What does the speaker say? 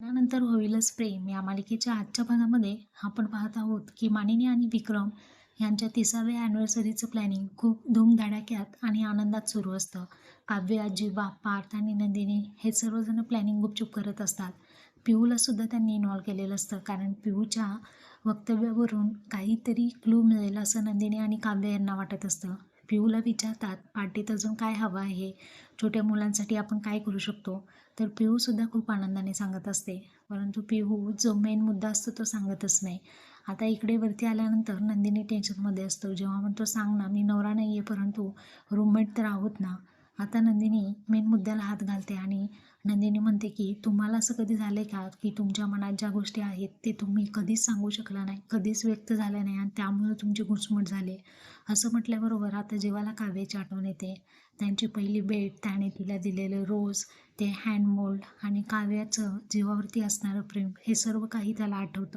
त्यानंतर होईलच प्रेम. या मालिकेच्या आजच्या भागामध्ये आपण पाहत आहोत की मानिनी आणि विक्रम यांच्या तिसाव्या ॲनिव्हर्सरीचं प्लॅनिंग खूप धूमधडाक्यात आणि आनंदात सुरू असतं. काव्य आजी पार्थ आणि नंदिनी हे सर्वजण प्लॅनिंग गुपचूप करत असतात. पिऊला सुद्धा त्यांनी इन्व्हॉल्व केलेलं असतं कारण पिऊच्या वक्तव्यावरून काहीतरी क्लू मिळेल असं नंदिनी आणि काव्य यांना वाटत असतं. पिऊला विचारतात पार्टीत अजून काय हवं आहे? छोट्या मुलांसाठी आपण काय करू शकतो? तर पिऊसुद्धा खूप आनंदाने सांगत असते. परंतु पिहू जो मेन मुद्दा असतो तो सांगतच नाही. आता इकडे वरती आल्यानंतर नंदिनी टेन्शनमध्ये असतो. जेव्हा म्हणतो सांग ना मी नवरा नाही आहे परंतु रूममेट तर आहोत ना. आता नंदिनी मेन मुद्द्याला हात घालते आणि नंदिनी म्हणते की तुम्हाला असं कधी झालं आहे का की तुमच्या मनात ज्या गोष्टी आहेत ते तुम्ही कधीच सांगू शकला नाही कधीच व्यक्त झाल्या नाही आणि त्यामुळं तुमची घुसमट झाली. असं म्हटल्याबरोबर आता जेवाला काव्याची आठवण येते. त्यांची पहिली भेट त्याने तिला दिलेलं रोज ते हँडमोल्ड आणि काव्याचं जीवावरती असणारं प्रेम हे सर्व काही त्याला आठवतं.